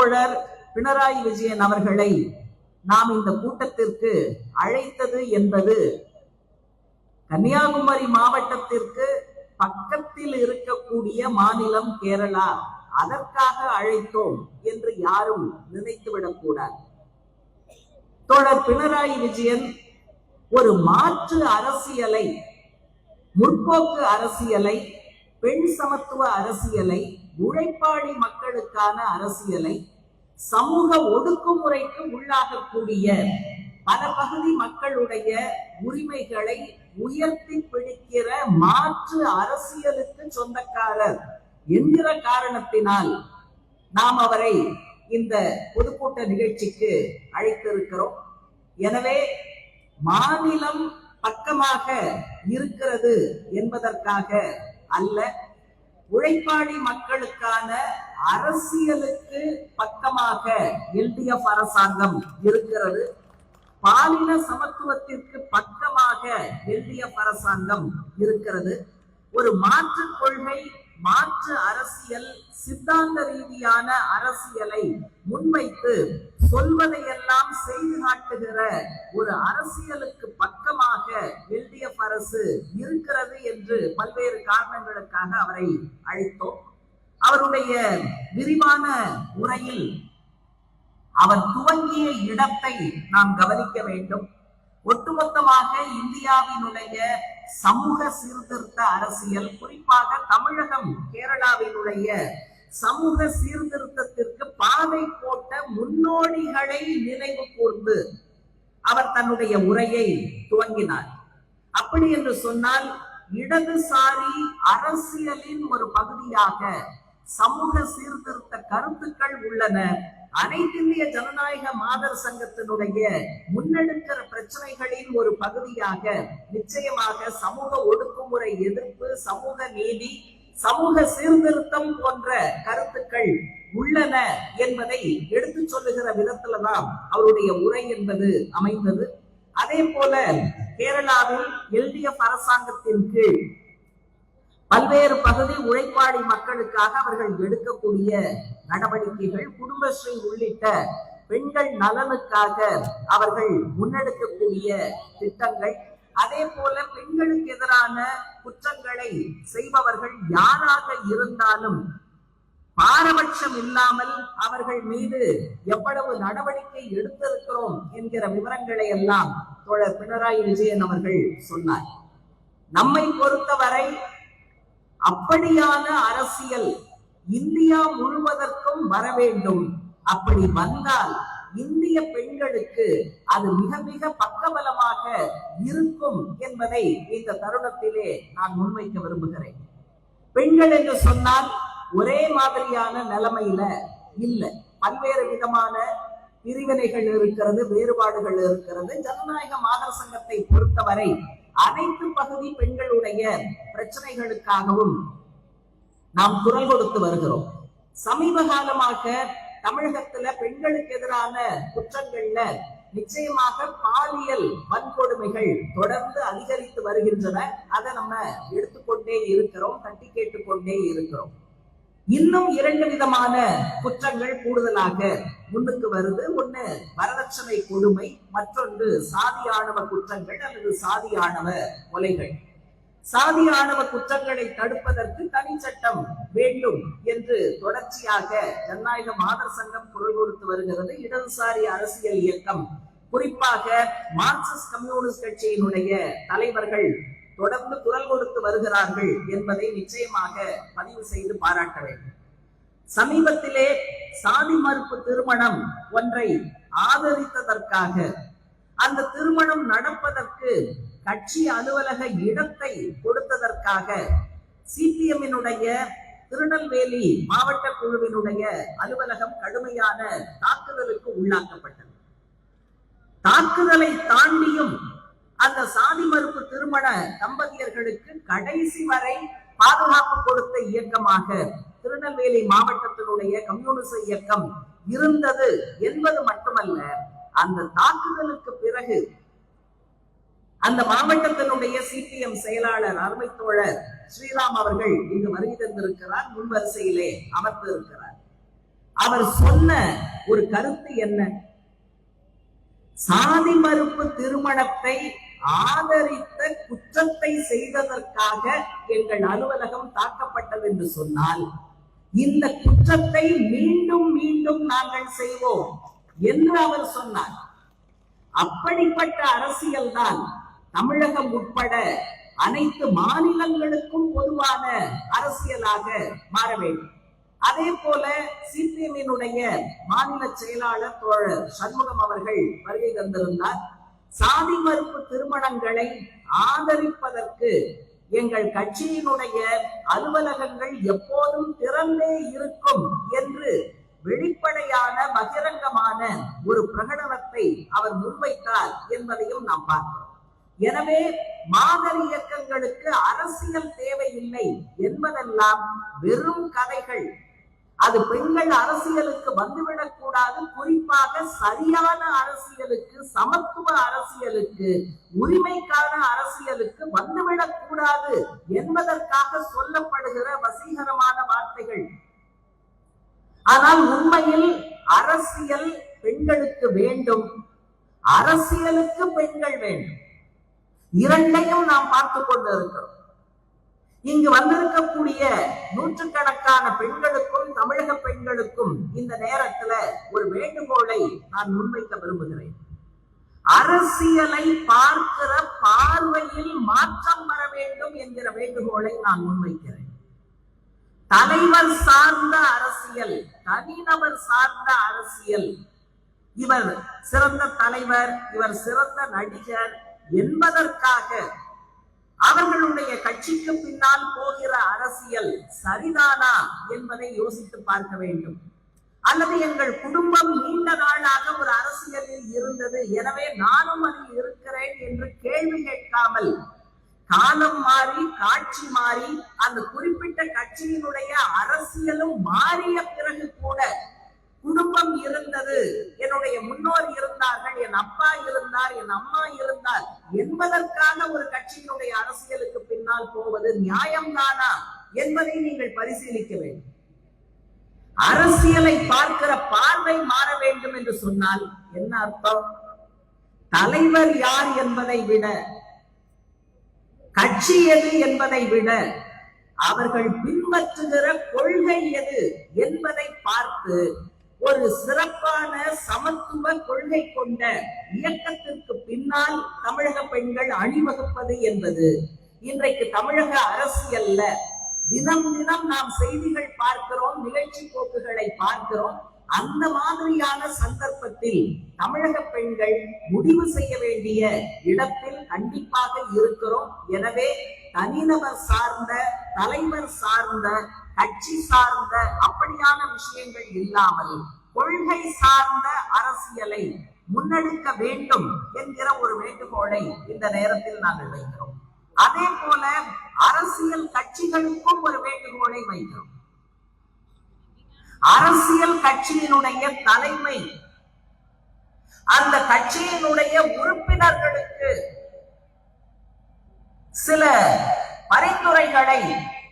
தோழர் பினராயி விஜயன் அவர்களை நாம் இந்த கூட்டத்திற்கு அழைத்தது என்பது கன்னியாகுமரி மாவட்டத்திற்கு பக்கத்தில் இருக்கக்கூடிய மாநிலம் கேரளா. அதற்காக அழைத்தோம் என்று யாரும் நினைத்துவிடக் கூடாது. தோழர் பினராயி விஜயன் ஒரு மாற்று அரசியலை முற்போக்கு அரசியலை பெண் சமத்துவ அரசியலை உழைப்பாளி மக்களுக்கான அரசியலை சமூக ஒடுக்குமுறைக்கு உள்ளாகக்கூடிய பல பகுதி மக்களுடைய உரிமைகளை உயர்த்தி பிடிக்கிற மாற்று அரசியலுக்கு சொந்தக்காரர் என்கிற காரணத்தினால் நாம் அவரை இந்த பொதுக்கூட்ட நிகழ்ச்சிக்கு அழைத்திருக்கிறோம். எனவே மாநிலம் பக்கமாக இருக்கிறது என்பதற்காக அல்ல உழைப்பாளி மக்களுக்கான அரசியலுக்கு பக்கமாக எல்டிஎஃப் அரசாங்கம் இருக்கிறது. பாலின சமத்துவத்திற்கு பக்கமாக எல்டிஎஃப் அரசாங்கம் இருக்கிறது. ஒரு மாற்று கொள்கை மாற்று அரசியல் சித்தாந்த ரீதியான அரசியலை முன்வைத்து சொல்வதையெல்லாம் செய்து காட்டுகிற ஒரு அரசியலுக்கு பக்கமாக எல்டிஎஃப் அரசு இருக்கிறது என்று பல்வேறு காரணங்களுக்காக அவரை அழைத்தோம். அவருடைய விரிவான உரையில் அவர் துவங்கிய இடத்தை நாம் கவனிக்க வேண்டும். ஒட்டுமொத்தமாக இந்தியாவினுடைய சமூக சீர்திருத்த அரசியல் குறிப்பாக தமிழகம் கேரளாவினுடைய சமூக சீர்திருத்தத்திற்கு பாதை போட்ட முன்னோடிகளை நினைவு கூர்ந்து அவர் தன்னுடைய உரையை துவங்கினார். அப்படி என்று சொன்னால் இடதுசாரி அரசியலின் ஒரு பகுதியாக சமூக சீர்திருத்த கருத்துக்கள் உள்ளன. அனைத்திந்திய ஜனநாயக மாதர் சங்கத்தினுடைய முன்னெடுக்கிற பிரச்சனைகளின் ஒரு பகுதியாக நிச்சயமாக சமூக ஒடுக்குமுறை எதிர்ப்பு சமூக நீதி சமூக சீர்திருத்தம் போன்ற கருத்துக்கள் உள்ளன என்பதை எடுத்து சொல்லுகிற விதத்துலதான் அவருடைய உரை என்பது அமைந்தது. அதே போல கேரளாவில் எல்டிஎஃப் அரசாங்கத்தின் கீழ் பல்வேறு பகுதி உழைப்பாளி மக்களுக்காக அவர்கள் எடுக்கக்கூடிய நடவடிக்கைகள் குடும்பஸ்ரீ உள்ளிட்ட பெண்கள் நலனுக்காக அவர்கள் முன்னெடுக்கக்கூடிய திட்டங்கள். அதே போல பெண்களுக்கு எதிரான குற்றங்களை செய்பவர்கள் யாராக இருந்தாலும் பாரபட்சம் இல்லாமல் அவர்கள் மீது எவ்வளவு நடவடிக்கை எடுத்திருக்கிறோம் என்கிற விவரங்களை எல்லாம் தோழர் பினராயி விஜயன் அவர்கள் சொன்னார். நம்மை பொறுத்தவரை அப்படியான அரசியல் இந்தியா முழுவதற்கும் வர வேண்டும். அப்படி வந்தால் இந்திய பெண்களுக்கு அது மிக மிக பக்கபலமாக இருக்கும் என்பதை இந்த தருணத்திலே நான் முன்வைக்க விரும்புகிறேன். பெண்கள் என்று சொன்னால் ஒரே மாதிரியான நிலைமையில இல்ல. பல்வேறு விதமான பிரிவினைகள் இருக்கிறது வேறுபாடுகள் இருக்கிறது. ஜனநாயக மாதர் சங்கத்தை பொறுத்தவரை அனைத்து பகுதி பெண்களுடைய பிரச்சனைகளுக்காகவும் நாம் குரல் கொடுத்து வருகிறோம். சமீப காலமாக தமிழகத்துல பெண்களுக்கு எதிரான குற்றங்கள்ல நிச்சயமாக பாலியல் வன்கொடுமைகள் தொடர்ந்து அதிகரித்து வருகின்றன. அதை நம்ம எடுத்துக்கொண்டே இருக்கிறோம் தட்டி கேட்டுக்கொண்டே இருக்கிறோம். இன்னும் இரண்டு விதமான குற்றங்கள் கூடுதலாக முன்னுக்கு வருது. ஒண்ணு வரதட்சணை கொடுமை மற்றொன்று சாதி ஆணவ குற்றங்கள் அல்லது சாதி ஆணவ கொலைகள். சாதி ஆணவ குற்றங்களை தடுப்பதற்கு தனி சட்டம் வேண்டும் என்று தொடர்ச்சியாக ஜனநாயக மாதர் சங்கம் குரல் கொடுத்து வருகிறது. இடதுசாரி அரசியல் இயக்கம். குறிப்பாக மார்க்சிஸ்ட் கம்யூனிஸ்ட் கட்சியினுடைய தலைவர்கள் தொடர்ந்து குரல் கொடுத்து வருகிறார்கள் என்பதை நிச்சயமாக பதிவு செய்து பாராட்ட வேண்டும். சமீபத்திலே சாதி மறுப்பு திருமணம் ஒன்றை ஆதரித்ததற்காக அந்த திருமணம் நடப்பதற்கு கட்சி அலுவலக இடத்தை கொடுத்ததற்காக சிபிஎம்மினுடைய திருநெல்வேலி மாவட்ட குழுவினுடைய அலுவலகம் கடுமையான தாக்குதலுக்கு உள்ளாக்கப்பட்டது. தாக்குதலை தாண்டியும் அந்த சாதி மறுப்பு திருமண தம்பதியர்களுக்கு கடைசி வரை பாதுகாப்பு கொடுத்த இயக்கமாக திருநெல்வேலி மாவட்டத்தினுடைய கம்யூனிச இயக்கம் இருந்தது என்பது மட்டுமல்ல அந்த தாக்குதலுக்கு பிறகு அந்த மாவட்டத்தினுடைய சிபிஎம் செயலாளர் அருமை தோழர் ஸ்ரீராம் அவர்கள் இங்கு வருகை தந்திருக்கிறார். முன்வரிசையிலே அமர்ந்து இருக்கிறார். அவர் சொன்ன ஒரு கருத்து என்ன? சாதி மறுப்பு திருமணத்தை ஆதரித்த குற்றத்தை செய்ததற்காக எங்கள் அலுவலகம் தாக்கப்பட்டது என்று சொன்னால் இந்த குற்றத்தை மீண்டும் மீண்டும் நாங்கள் செய்வோம் என்று அவர் சொன்னார். அப்படிப்பட்ட அரசியல்தான் தமிழகம் உட்பட அனைத்து மாநிலங்களுக்கும் பொதுவான அரசியலாக மாற வேண்டும். அதே போல சிபிஎம்மினுடைய மாநில செயலாளர் தோழர் சண்முகம் அவர்கள் வருகை தந்திருந்தார். சாதி மறுப்பு திருமணங்களை ஆதரிப்பதற்கு எங்கள் கட்சியினுடைய அலுவலகங்கள் எப்போதும் திறந்தே இருக்கும் என்று வெளிப்படையான பகிரங்கமான ஒரு பிரகடனத்தை அவர் முன்வைத்தார் என்பதையும் நாம் பார்க்கிறோம். எனவே மாதர் இயக்கங்களுக்கு அரசியல் தேவையில்லை என்பதெல்லாம் வெறும் கதைகள். அது பெண்கள் அரசியலுக்கு வந்துவிடக் கூடாது. குறிப்பாக சரியான அரசியலுக்கு சமத்துவ அரசியலுக்கு உரிமைக்கான அரசியலுக்கு வந்துவிடக் கூடாது என்பதற்காக சொல்லப்படுகிற வசீகரமான வார்த்தைகள். ஆனால் உண்மையில் அரசியல் பெண்களுக்கு வேண்டும். அரசியலுக்கு பெண்கள் வேண்டும். இரண்டையும் நாம் பார்த்து கொண்டு இருக்கிறோம் இங்கு வந்திருக்கக்கூடிய நூற்றுக்கணக்கான பெண்களுக்கும் தமிழக பெண்களுக்கும் இந்த நேரத்துல ஒரு வேண்டுகோளை நான் முன்வைக்க விரும்புகிறேன். அரசியலை பார்க்கிற பார்வையில் மாற்றம் வர வேண்டும் என்கிற வேண்டுகோளை நான் முன்வைக்கிறேன். தலைவர் சார்ந்த அரசியல் தனிநபர் சார்ந்த அரசியல் இவர் சிறந்த தலைவர் இவர் சிறந்த நடிகர் என்பதற்காக அவர்களுடைய கட்சிக்கு பின்னால் போகிற அரசியல் சரிதானா என்பதை யோசித்து பார்க்க வேண்டும். அல்லது எங்கள் குடும்பம் நீண்ட நாளாக ஒரு அரசியலில் இருந்தது எனவே நானும் அதில் இருக்கிறேன் என்று கேள்வி கேட்காமல் காலம் மாறி காட்சி மாறி அந்த குறிப்பிட்ட கட்சியினுடைய அரசியலும் மாறிய பிறகு கூட குடும்பம் இருந்தது. என்னுடைய முன்னோர் இருந்தார்கள் என் அப்பா இருந்தார் என் அம்மா இருந்தார். என்பதற்கான ஒரு கட்சியினுடைய அரசியலுக்கு பின்னால் போவது நியாயம்தானா என்பதை நீங்கள் பரிசீலிக்க வேண்டும். அரசியலை பார்க்கிற பார்வை மாற வேண்டும் என்று சொன்னால் என்ன அர்த்தம்? தலைவர் யார் என்பதை விட கட்சி எது என்பதை விட அவர்கள் பின்பற்றுகிற கொள்கை எது என்பதை பார்த்து ஒரு சிறப்பான சமத்துவ கொள்கை கொண்ட இயக்கத்திற்கு பின்னால் தமிழக பெண்கள் அணிவகுப்பது என்பது இன்றைக்கு தமிழக அரசியல்ல தினம் தினம் நாம் செய்திகள் பார்க்கிறோம் நிகழ்ச்சி போக்குகளை பார்க்கிறோம். அந்த மாதிரியான சந்தர்ப்பத்தில் தமிழக பெண்கள் முடிவு செய்ய வேண்டிய இடத்தில் கண்டிப்பாக இருக்கிறோம். எனவே தனிநபர் சார்ந்த தலைவர் சார்ந்த கட்சி சார்ந்த அப்படியான விஷயங்கள் இல்லாமல் கொள்கை சார்ந்த அரசியலை முன்னெடுக்க வேண்டும் என்கிற ஒரு வேண்டுகோளை இந்த நேரத்தில் நாங்கள் வைக்கிறோம். அதே போல அரசியல் கட்சிகளுக்கும் ஒரு வேண்டுகோளை வைக்கிறோம். அரசியல் கட்சியினுடைய தலைமை அந்த கட்சியினுடைய உறுப்பினர்களுக்கு சில பரிந்துரைகளை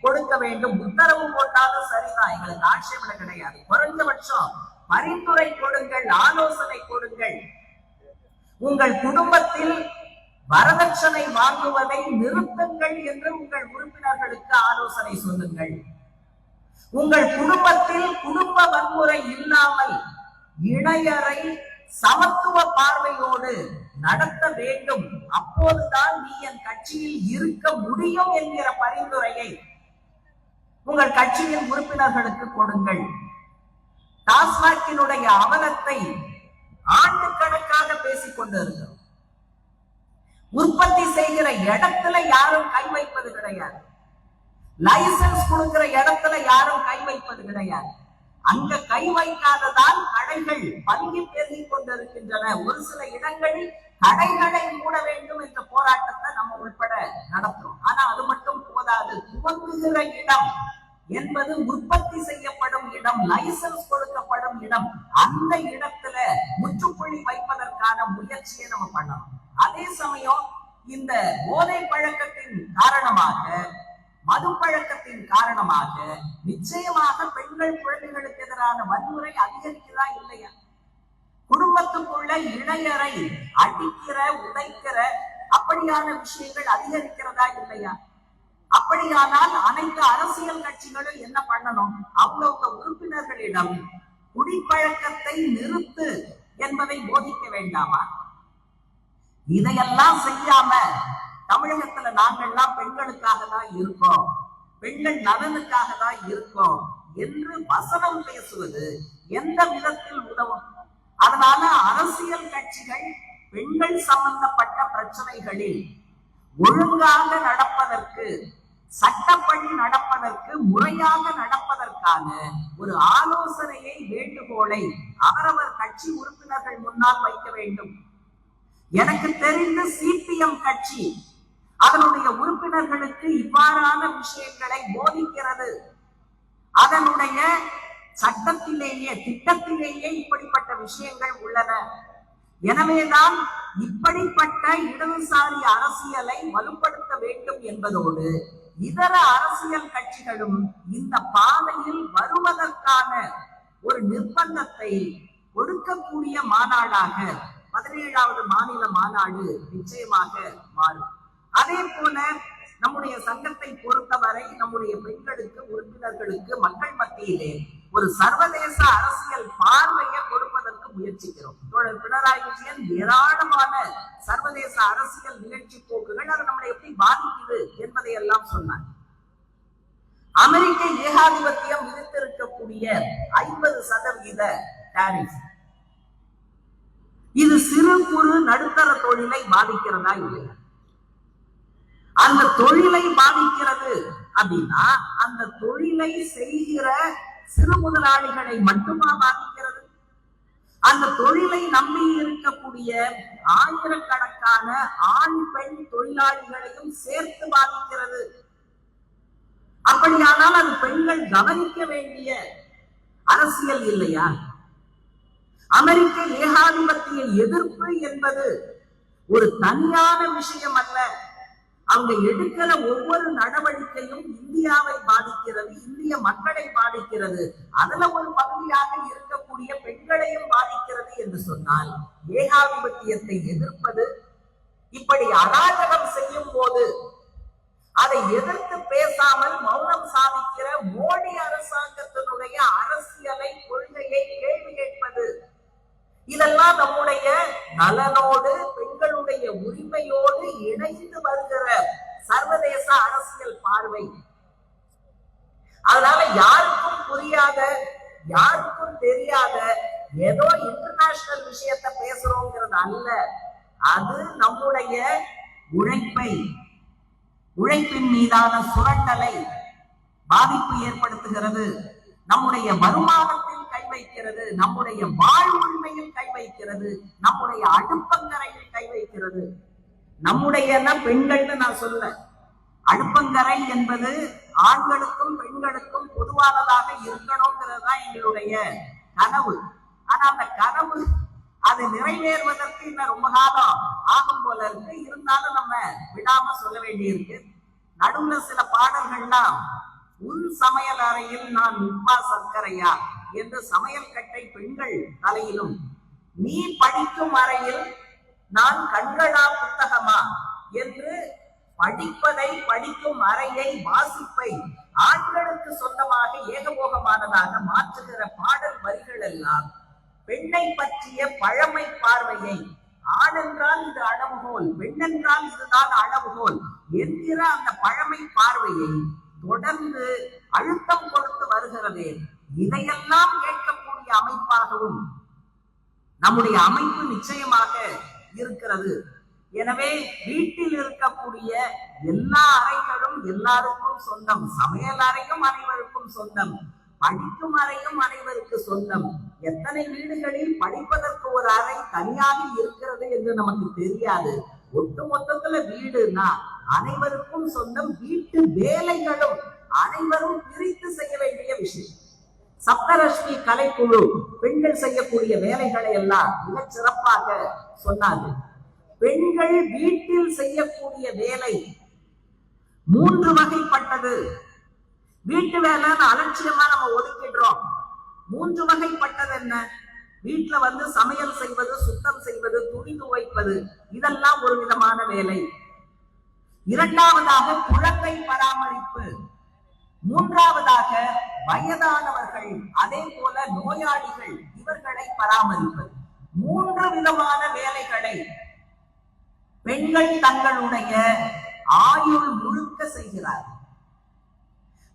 கொடுக்க வேண்டும். உத்தரவு போட்டாலும் சரிதான். எங்களுக்கு ஆட்சேபனை கிடையாது. குறைந்தபட்சம் பரிந்துரை கொடுங்கள் ஆலோசனை கொடுங்கள். உங்கள் குடும்பத்தில் வரதட்சணை வாங்குவதை நிறுத்துங்கள் என்று உங்கள் உறுப்பினர்களுக்கு ஆலோசனை சொல்லுங்கள். உங்கள் குடும்பத்தில் குடும்ப வன்முறை இல்லாமல் இணையரை சமத்துவ பார்வையோடு நடத்த வேண்டும். அப்போதுதான் நீ என் கட்சியில் இருக்க முடியும் என்கிற பரிந்துரையை உங்கள் கட்சியின் உறுப்பினர்களுக்கு கொடுங்கள். டாஸ்மாகினுடைய அவலத்தை ஆண்டு கணக்காக பேசிக் கொண்டிருக்கிறோம். உற்பத்தி செய்கிற இடத்துல யாரும் கை வைப்பது கிடையாது. லைசன்ஸ் கொடுக்கிற இடத்துல யாரும் கை வைப்பது கிடையாது. அங்க கை வைக்காததால் கடைகள் பங்கி பேசிக் கொண்டிருக்கின்றன. ஒரு சில இடங்களில் கடைகளை மூட வேண்டும் என்ற போராட்டத்தை நம்ம உள்பட நடத்துறோம். ஆனா அது மட்டும் போதாது. துவங்குகிற இடம் என்பது உற்பத்தி செய்யப்படும் இடம் லைசன்ஸ் கொடுக்கப்படும் இடம். அந்த இடத்துல முற்றுப்புள்ளி வைப்பதற்கான முயற்சியை நம்ம பண்ணணும். அதே சமயம் இந்த போதை பழக்கத்தின் காரணமாக மது பழக்கத்தின் காரணமாக நிச்சயமாக பெண்கள் குழந்தைகளுக்கு எதிரான வன்முறை அதிகரிக்கிறதா இல்லையா? குடும்பத்துக்குள்ள இளையரை அடிக்கிற உதைக்கிற அப்படியான விஷயங்கள் அதிகரிக்கிறதா இல்லையா? அப்படியானால் அனைத்து அரசியல் கட்சிகளும் என்ன பண்ணணும்? அவங்கவுங்க உறுப்பினர்களிடம் குடிப்பழக்கத்தை நிறுத்து என்பதை போதிக்க வேண்டாமா? இதையெல்லாம் செய்யாம தமிழகத்துல நாங்கள்லாம் பெண்களுக்காக தான் இருக்கோம். பெண்கள் நலனுக்காக தான் இருக்கோம் என்று வசனம் பேசுவது எந்த விதத்தில் உதவும்? அதனால அரசியல் கட்சிகள் பெண்கள் சம்பந்தப்பட்ட பிரச்சனைகளில் ஒழுங்காக நடப்பதற்கு சட்டப்படி நடப்பதற்கு முறையாக நடப்பதற்கான ஒரு ஆலோசனையை வேண்டுகோளை அவரவர் கட்சி உறுப்பினர்கள் முன்னால் வைக்க வேண்டும். எனக்கு தெரிந்து சிபிஎம் கட்சி அதனுடைய உறுப்பினர்களுக்கு இவ்வாறான விஷயங்களை போதிக்கிறது. அதனுடைய சட்டத்திலேயே திட்டத்திலேயே இப்படிப்பட்ட விஷயங்கள் உள்ளன. எனவேதான் இப்படிப்பட்ட இடதுசாரி அரசியலை வலுப்படுத்த வேண்டும் என்பதோடு இதர அரசியல் கட்சிகளும் இந்த பாதையில் வருவதற்கான ஒரு நிர்பந்தத்தை கொடுக்கக்கூடிய மாநாடாக பதினேழாவது மாநில மாநாடு நிச்சயமாக மாறும். அதே போல நம்முடைய சங்கத்தை பொறுத்தவரை நம்முடைய பெண்களுக்கு உறுப்பினர்களுக்கு மக்கள் மத்தியிலே ஒரு சர்வதேச அரசியல் பார்வையை கொடுப்பதற்கு முயற்சிக்கிறோம். தோழர் பினராயி விஜயன் ஏராளமான சர்வதேச அரசியல் நிகழ்ச்சி போக்குகள் அது நம்மளை எப்படி பாதிக்குது என்பதை எல்லாம் சொன்னார். அமெரிக்க ஏகாதிபத்தியம் விதித்திருக்கக்கூடிய ஐம்பது சதவீத டாரிஃப் இது சிறு குறு நடுத்தர தொழிலை பாதிக்கிறதா இல்லையா? அந்த தொழிலை பாதிக்கிறது அப்படின்னா அந்த தொழிலை செய்கிற சிறு முதலாளிகளை மட்டுமா பாதிக்கிறது? அந்த தொழிலை நம்பி இருக்கக்கூடிய ஆயிரக்கணக்கான ஆண் பெண் தொழிலாளிகளையும் சேர்த்து பாதிக்கிறது. அப்படியானால் அது பெண்கள் கவனிக்க வேண்டிய அரசியல் இல்லையா? அமெரிக்க ஏகாதிபத்திய எதிர்ப்பு என்பது ஒரு தனியான விஷயம் அல்ல. அவங்க எடுக்கிற ஒவ்வொரு நடவடிக்கையும் இந்தியாவை பாதிக்கிறது இந்திய மக்களை பாதிக்கிறது. அதுல ஒரு பகுதியாக இருக்கக்கூடிய பெண்களையும் பாதிக்கிறது என்று சொன்னால் ஏகாதிபத்தியத்தை எதிர்ப்பது இப்படி அராஜகம் செய்யும் போது அதை எதிர்த்து பேசாமல் மௌனம் சாதிக்கிற மோடி அரசாங்கத்தினுடைய அரசியலை கொள்கையை கேள்வி கேட்பது. இதெல்லாம் நம்முடைய நலனோடு பெண்களுடைய உரிமையோடு இணைந்து வருகிற சர்வதேச அரசியல் பார்வை. அதனால யாருக்கும் புரியாத யாருக்கும் தெரியாத ஏதோ இன்டர்நேஷனல் விஷயத்த பேசுறோங்கிறது அல்ல. அது நம்முடைய உழைப்பை உழைப்பின் மீதான சுரண்டலை பாதிப்பு ஏற்படுத்துகிறது. நம்முடைய வருமானத்தை கை வைக்கிறது நம்முடைய வாழ்வுரிமையில் கை வைக்கிறது நம்முடைய அடுப்பங்கரையில் கை வைக்கிறது. நம்முடைய பெண்கள்னு நான் சொல்ல அடுப்பங்கரை என்பது ஆண்களுக்கும் பெண்களுக்கும் பொதுவானதாக இருக்கணுங்கிறது தான் எங்களுடைய கனவு. ஆனா அந்த கனவு அது நிறைவேறுவதற்கு இன்னும் ரொம்ப காலம் ஆகும் போல இருக்கு. இருந்தாலும் நம்ம விடாம சொல்ல வேண்டியிருக்கு. நடுவுல சில பாடல்கள்லாம் உன் சமையல் அறையில் நான் உப்பா சர்க்கரையா? என்று சமையல் கட்டை பெண்கள் தலையிலும் நீ படிக்கும் அறையில் நான் கண்களா புத்தகமா என்று படிப்பதை படிக்கும் அறையை வாசிப்பை ஆண்களுக்கு சொந்தமாக ஏகபோகமானதாக மாற்றுகிற பாடல் வரிகள் எல்லாம் பெண்ணை பற்றிய பழமை பார்வையை ஆணென்றால் இது அளவுகோல் பெண்ணென்றால் இதுதான் அளவுகோல் என்கிற அந்த பழமை பார்வையை தொடர்ந்து அழுத்தம் கொடுத்து வருகிறதே. இதையெல்லாம் கேட்கக்கூடிய அமைப்பாகவும் நம்முடைய அமைப்பு நிச்சயமாக இருக்கிறது. எனவே வீட்டில் இருக்கக்கூடிய எல்லா அறைகளும் எல்லாருக்கும் சொந்தம் சமையல் அறையும் அனைவருக்கும் சொந்தம் படிக்கும் அறையும் அனைவருக்கு சொந்தம். எத்தனை வீடுகளில் படிப்பதற்கு ஒரு அறை தனியாக இருக்கிறது என்று நமக்கு தெரியாது. ஒட்டு மொத்தத்துல வீடுனா அனைவருக்கும் சொந்தம் வீட்டு வேலைகளும் அனைவரும் பிரித்து செய்ய வேண்டிய விஷயம். சப்தரஷ்மி கலைக்குழு பெண்கள் செய்யக்கூடிய வேலைகளை எல்லாம் மிகச் சிறப்பாக சொன்னார்கள் பெண்கள் வீட்டில் செய்யக்கூடிய வேலை மூன்று வகைப்பட்டது. வீட்டு வேலைன்னு அலட்சியமா நம்ம ஒதுக்கிடுறோம். மூன்று வகைப்பட்டது என்ன? வீட்டுல வந்து சமையல் செய்வது சுத்தம் செய்வது துணி துவைப்பது இதெல்லாம் ஒரு விதமான வேலை. இரண்டாவதாக குழந்தை பராமரிப்பு. மூன்றாவதாக வயதானவர்கள் அதே போல நோயாளிகள் இவர்களை பராமரிப்பது. மூன்று விதமான வேலைகளை பெண்கள் தங்களுடைய ஆயுள் முழுக்க செய்கிறார்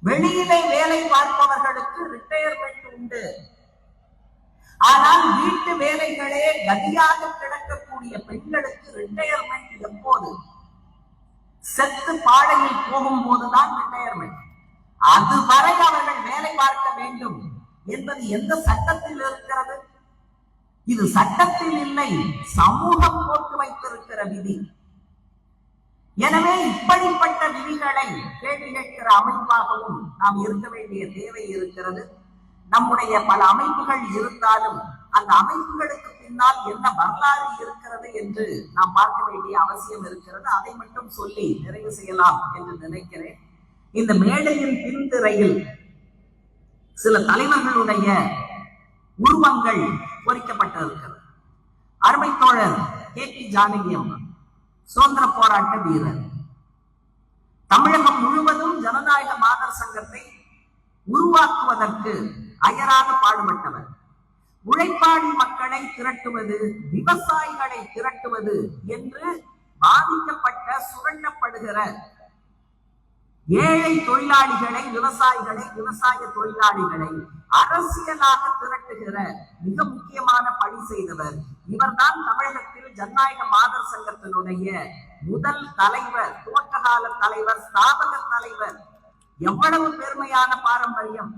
வெளியிலே வேலை பார்ப்பவர்களுக்கு ரிட்டையர்மெண்ட் உண்டு. ஆனால் வீட்டு வேலைகளே கதியாக கிடக்கக்கூடிய பெண்களுக்கு ரிட்டையர்மெண்ட் எப்போது? செத்து பாடையில் போகும் போதுதான் ரிட்டையர்மெண்ட் அதுவரை அவர்கள் பார்க்க வேண்டும் என்பது எந்த சட்டத்தில் இருக்கிறது? இது சட்டத்தில் இல்லை சமூகம் போட்டு வைத்திருக்கிற விதி. எனவே இப்படிப்பட்ட விதிகளை கேள்வி கேட்கிற அமைப்பாகவும் நாம் இருக்க வேண்டிய தேவை இருக்கிறது. நம்முடைய பல அமைப்புகள் இருந்தாலும் அந்த அமைப்புகளுக்கு பின்னால் என்ன வரலாறு இருக்கிறது என்று நாம் பார்க்க வேண்டிய அவசியம் இருக்கிறது. அதை மட்டும் சொல்லி நிறைவு செய்யலாம் என்று நினைக்கிறேன். இந்த மேடையின் பின்திரையில் சில தலைவர்களுடைய உருவங்கள் பொறிக்கப்பட்டிருக்கிறது. அருமை தோழர் கே பி ஜானகி அம்மா சுதந்திர போராட்ட வீரர். தமிழகம் முழுவதும் ஜனநாயக மாதர் சங்கத்தை உருவாக்குவதற்கு அயராத பாடுபட்டவர். உழைப்பாடி மக்களை திரட்டுவது விவசாயிகளை திரட்டுவது என்று பாதிக்கப்பட்ட சுரண்டப்படுகிற ஏழை தொழிலாளிகளை விவசாயிகளை விவசாய தொழிலாளிகளை அரசியலாக திரட்டுகிற மிக முக்கியமான பணி செய்தவர் இவர்தான் தமிழகத்தில் ஜனநாயக மாதர் சங்கத்தினுடைய முதல் தலைவர் துவக்ககால தலைவர் ஸ்தாபக தலைவர். எவ்வளவு பெருமையான பாரம்பரியம்.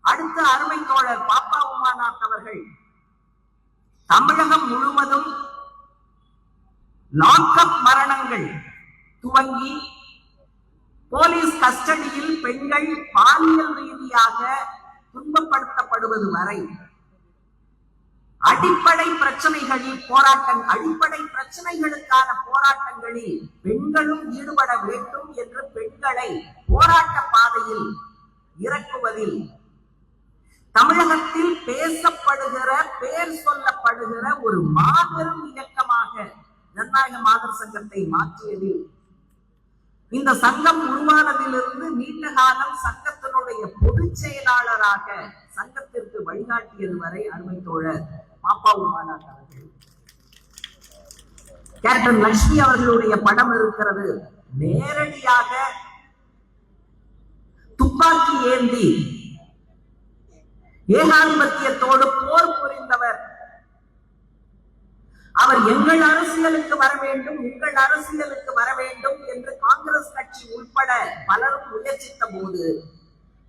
அடுத்த அருமை தோழர் பாப்பா உமாநாத் அவர்கள் தமிழகம் முழுவதும் லாக்அப் மரணங்கள் துவங்கி போலீஸ் கஸ்டடியில் பெண்கள் பாலியல் ரீதியாக துன்பப்படுத்தப்படுவது வரை அடிப்படை பிரச்சனைகளில் போராட்டம் அடிப்படை பிரச்சனைகளுக்கான போராட்டங்களில் பெண்களும் ஈடுபட வேண்டும் என்று பெண்களை போராட்ட பாதையில் இறக்குவதில் தமிழகத்தில் பேசப்படுகிற பேர் சொல்லப்படுகிற ஒரு மாபெரும் இயக்கமாக ஜனநாயக மாதர் சங்கத்தை மாற்றியதில் இந்த சங்கம் உருவானதிலிருந்து நீண்ட காலம் சங்கத்தினுடைய பொதுச் செயலாளராக சங்கத்திற்கு வழிகாட்டியது வரை அருமை தோழர் பாப்பா உமாநாத் அவர்கள். கேப்டன் லட்சுமி அவர்களுடைய படம் இருக்கிறது. நேரடியாக துப்பாக்கி ஏந்தி ஏகாதிபத்தியத்தோடு போர் புரிந்தவர். அவர் எங்கள் அரசியலுக்கு வர வேண்டும் உங்கள் அரசியலுக்கு வர வேண்டும் என்று காங்கிரஸ் கட்சி உட்பட பலரும் முயற்சித்த போது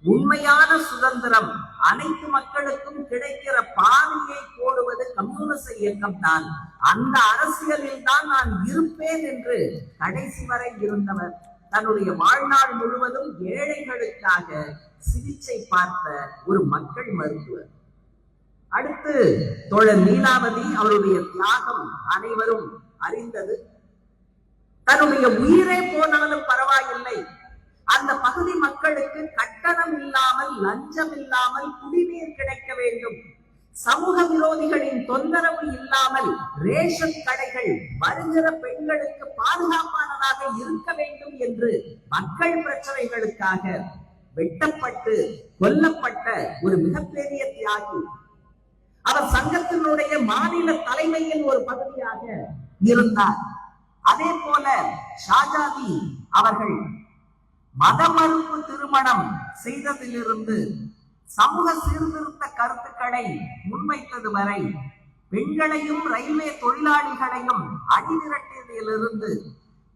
உண்மையான சுதந்திரம் அனைத்து மக்களுக்கும் கிடைக்கிற பாதையை போடுவது கம்யூனிச இயக்கம் தான் அந்த அரசியலில் தான் நான் இருப்பேன் என்று கடைசி வரை இருந்தவர். தன்னுடைய வாழ்நாள் முழுவதும் ஏழைகளுக்காக சிகிச்சை பார்த்த ஒரு மக்கள் மருத்துவர். அடுத்து தோழர் நீலாவதி அவருடைய தியாகம் அனைவரும் அறிந்தது. தன்னுடைய உயிரே போனாலும் பரவாயில்லை. அந்த பகுதி மக்களுக்கு கட்டணம் இல்லாமல் லஞ்சம் இல்லாமல் குடிநீர் கிடைக்க வேண்டும். சமூக விரோதிகளின் தொந்தரவு இல்லாமல் ரேஷன் கடைகள் வருகிற பெண்களுக்கு பாதுகாப்பானதாக இருக்க வேண்டும் என்று மக்கள் பிரச்சனைகளுக்காக வெட்டப்பட்டு கொல்லப்பட்ட ஒரு மிகப்பெரிய தியாகி. அவர் சங்கத்தினுடைய மாநில தலைமையின் ஒரு பகுதியாக இருந்தார். அதே போல ஷாஜாதி அவர்கள் மத மறுப்பு திருமணம் செய்ததிலிருந்து சமூக சீர்திருத்த கருத்துக்களை முன்வைத்தது வரை பெண்களையும் ரயில்வே தொழிலாளிகளையும் அணிதிரட்டியதிலிருந்து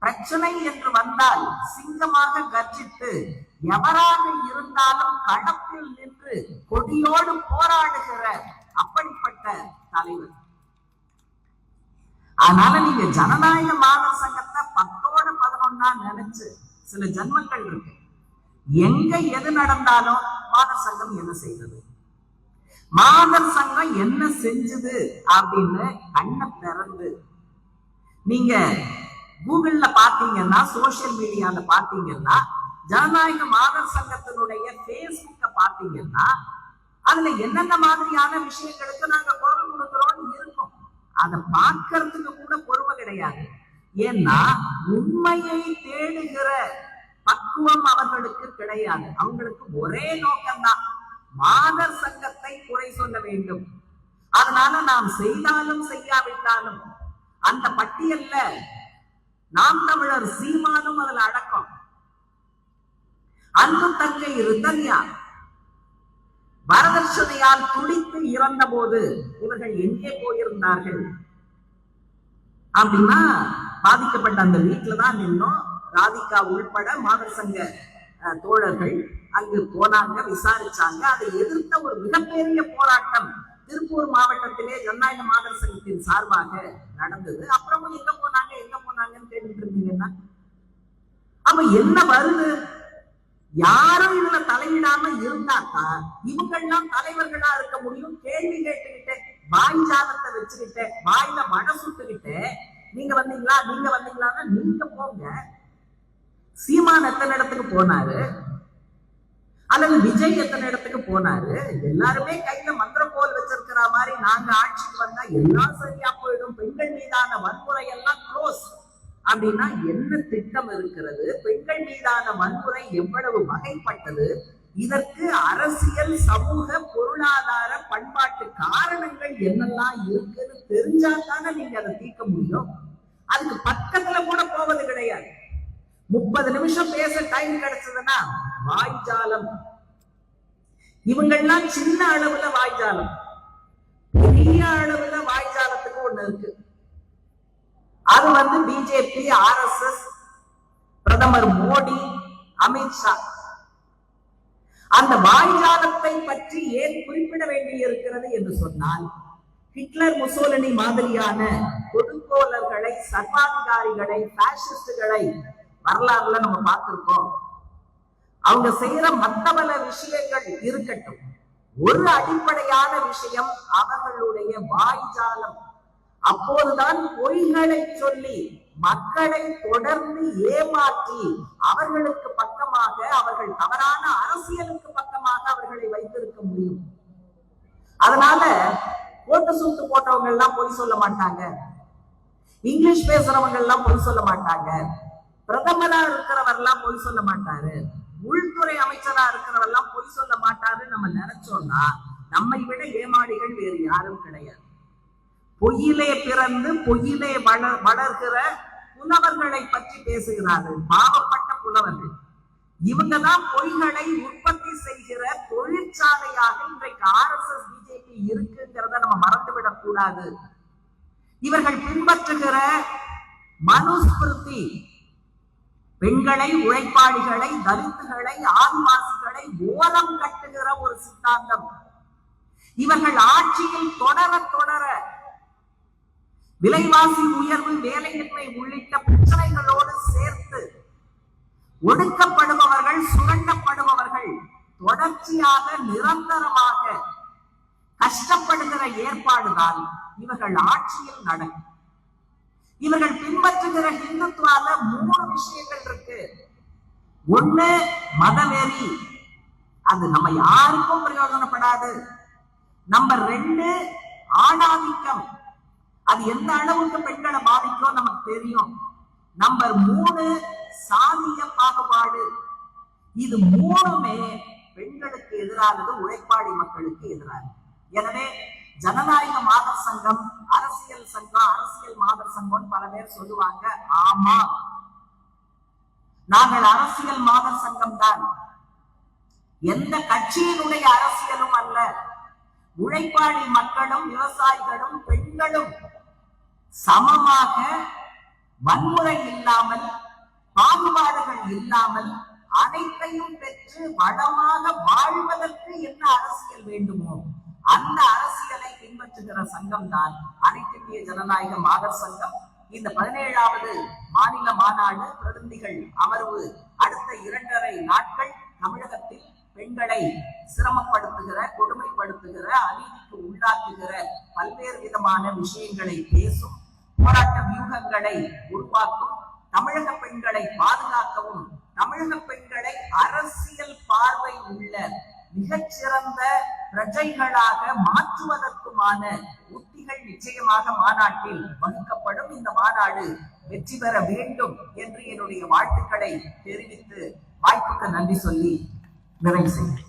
பிரச்சனை என்று வந்தால் சிங்கமாக கர்ஜித்து எவராக இருந்தாலும் களத்தில் நின்று கொடியோடு போராடுகிற அப்படிப்பட்ட தலைவர். அதனால நீங்க ஜனநாயக மாதர் சங்கத்தை பத்தோட பதினொன்னா நினைச்சு சில ஜன்மங்கள் இருக்கு. எங்க எது நடந்தாலும் மாதர் சங்கம் என்ன செய்தது? மாதர் சங்கம் என்ன செஞ்சது அப்படின்னு கண்ணை திறந்து. நீங்க கூகுள்ல பாத்தீங்கன்னா சோசியல் மீடியால பாத்தீங்கன்னா ஜனநாயக மாதர் சங்கத்தினுடைய பேஸ்புக்க பாத்தீங்கன்னா அதுல என்னென்ன மாதிரியான விஷயங்களுக்கு நாங்க குரல் கொடுக்குறோம்னு அதை பார்க்கறதுக்கு கூட பொறுமை கிடையாது. ஏன்னா உண்மையை தேடுகிற பக்குவம் அவர்களுக்கு கிடையாது. அவங்களுக்கு ஒரே நோக்கம்தான். மாதர் சங்கத்தை குறை சொல்ல வேண்டும். அதனால நாம் செய்தாலும் செய்யாவிட்டாலும் அந்த பட்டியல்ல நாம் தமிழர் சீமானும் அதுல அடக்கம். அன்பு தங்கை ரிதன்யா வரதட்சணையால் துடித்து இறந்த போது இவர்கள் எங்கே போயிருந்தார்கள்? அப்படின்னா பாதிக்கப்பட்ட அந்த வீட்டுல தான் நின்னோம். ராதிகா உள்பட மாதர் சங்க தோழர்கள் அங்கு போனாங்க விசாரிச்சாங்க. அதை எதிர்த்த ஒரு மிகப்பெரிய போராட்டம் திருப்பூர் மாவட்டத்திலே ஜனநாயக மாதர் சங்கத்தின் சார்பாக நடந்தது. அப்புறமும் எங்க போனாங்க எங்க போனாங்கன்னு கேட்டுட்டு இருந்தீங்கன்னா அப்ப என்ன வருது? யாரும் இதுல தலையிடாம இருந்தாக்கா இவங்கெல்லாம் தலைவர்களா இருக்க முடியும்? கேள்வி கேட்டுக்கிட்டு வாய் ஜாதத்தை வச்சுக்கிட்டு வாயில வடை சுட்டுக்கிட்டு நீங்க வந்தீங்களா? நீங்க வந்தீங்களான்னா நீங்க போங்க. சீமான் எத்தனை இடத்துக்கு போனாரு? அல்லது விஜய் எத்தனை இடத்துக்கு போனாரு? எல்லாருமே கையில மந்திரக்கோல் வச்சிருக்கிற மாதிரி நாங்க ஆட்சிக்கு வந்தா எல்லாம் சரியா போயிடும். பெண்கள் மீதான வன்முறை எல்லாம் க்ளோஸ் அப்படின்னா என்ன திட்டம் இருக்கிறது பெண்கள் மீதான வன்முறை எவ்வளவு வகைப்பட்டது இதற்கு அரசியல் சமூக பொருளாதார பண்பாட்டு காரணங்கள் என்னெல்லாம் இருக்குன்னு தெரிஞ்சா தானே நீங்க அதை தீர்க்க முடியும். அதுக்கு பக்கத்துல கூட போவது கிடையாது. முப்பது நிமிஷம் பேச டைம் கிடைச்சதுன்னா வாய்ஜாலம். இவங்கெல்லாம் சின்ன அளவுல வாய்ஜாலம். பெரிய அளவுல வாய்ஜாலத்துக்கு ஒண்ணு இருக்கு. அது வந்து பிஜேபி ஆர்எஸ்எஸ் பிரதமர் மோடி அமித்ஷா அந்த வாய்ஜாலத்தை பற்றி ஏன் குறிப்பிட வேண்டி இருக்கிறது என்று சொன்னால் ஹிட்லர் முசோலினி மாதிரியான கொடுங்கோலர்களை சர்வாதிகாரிகளை பாசிஸ்டுகளை வரலாறுல நம்ம பார்த்திருக்கோம். அவங்க செய்யற மத்த பல விஷயங்கள் இருக்கட்டும். ஒரு அடிப்படையான விஷயம் அவர்களுடைய வாய்ஜாலம் அப்போதுதான் பொய்களை சொல்லி மக்களை தொடர்ந்து ஏமாற்றி அவர்களுக்கு பக்கமாக அவர்கள் தவறான அரசியலுக்கு பக்கமாக அவர்களை வைத்திருக்க முடியும். அதனால ஓட்டு சூட்டு போட்டவங்க எல்லாம் பொய் சொல்ல மாட்டாங்க. இங்கிலீஷ் பேசுறவங்க எல்லாம் பொய் சொல்ல மாட்டாங்க. பிரதமரா இருக்கிறவர் எல்லாம் பொய் சொல்ல மாட்டாரு. உள்துறை அமைச்சரா இருக்கிறவர் எல்லாம் பொய் சொல்ல மாட்டாரு நம்ம நினைச்சோம்னா நம்மை விட ஏமாளிகள் வேறு யாரும் கிடையாது. பொய்யிலே பிறந்து பொய்யிலே வளர் வளர்கிற புலவர்களை பற்றி பேசுகிறார்கள். பாவப்பட்ட புலவர்கள். இவங்கதான் பொய்களை உற்பத்தி செய்கிற தொழிற்சாலையாக இன்றைக்கு ஆர்எஸ்எஸ் பிஜேபி இருக்குங்கிறத நம்ம மறந்துவிடக் கூடாது. இவர்கள் பின்பற்றுகிற மனுஸ்மிருதி பெண்களை உழைப்பாளிகளை தலித்துகளை ஆதிவாசிகளை ஓலம் கட்டுகிற ஒரு சித்தாந்தம். இவர்கள் ஆட்சியில் தொடர தொடர விலைவாசி உயர்வு வேலையின்மை உள்ளிட்ட பிரச்சனைகளோடு சேர்த்து ஒடுக்கப்படுபவர்கள் சுரண்டப்படுபவர்கள் தொடர்ச்சியாக நிரந்தரமாக கஷ்டப்படுகிற ஏற்பாடுதான் இவர்கள் ஆட்சியில் நடக்கும். இவர்கள் பின்பற்றுகிற இந்துத்துவால மூணு விஷயங்கள் இருக்கு. ஒண்ணு மதவெறி. அது நம்ம யாருக்கும் பிரயோஜனப்படாது. நம்பர் ரெண்டு ஆணாதிக்கம். அது எந்த அளவுக்கு பெண்களை பாதிக்கும் நமக்கு தெரியும். நம்பர் மூணு சாதிய பாகுபாடு. இது மூணுமே பெண்களுக்கு எதிரானது உழைப்பாளி மக்களுக்கு எதிரானது. எனவே ஜனநாயக மாதர் சங்கம் அரசியல் சங்கம் அரசியல் மாதர் சங்கம் பல பேர் சொல்லுவாங்க. ஆமா. நாங்கள் அரசியல் மாதர் சங்கம் தான். எந்த கட்சியினுடைய அரசியலும் அல்ல. உழைப்பாளி மக்களும் விவசாயிகளும் பெண்களும். சமமாக வன்முறை இல்லாமல் பாகுபாடுகள் இல்லாமல் அனைத்தையும் பெற்று வளமாக வாழ்வதற்கு என்ன அரசியல் வேண்டுமோ அந்த அரசியலை பின்பற்றுகிற சங்கம் தான் அனைத்திந்திய ஜனநாயக மாதர் சங்கம். இந்த பதினேழாவது மாநில மாநாடு பிரதிநிதிகள் அமர்வு அடுத்த இரண்டரை நாட்கள் தமிழகத்தில் பெண்களை சிரமப்படுத்துகிற கொடுமைப்படுத்துகிற அநீதிக்கு உள்ளாக்குகிற பல்வேறு விதமான விஷயங்களை பேசும் போராட்ட வியூகங்களை உருவாக்கும் தமிழக பெண்களை பாதுகாக்கவும் தமிழக பெண்களை அரசியல் பார்வை உள்ள மிகச்சிறந்த பிரஜைகளாக மாற்றுவதற்குமான உத்திகள் நிச்சயமாக மாநாட்டில் வகுக்கப்படும். இந்த மாநாடு வெற்றி பெற வேண்டும் என்று என்னுடைய வாழ்த்துக்களை தெரிவித்து வாய்ப்புக்கு நன்றி சொல்லி நிறைவு செய்கிறேன்.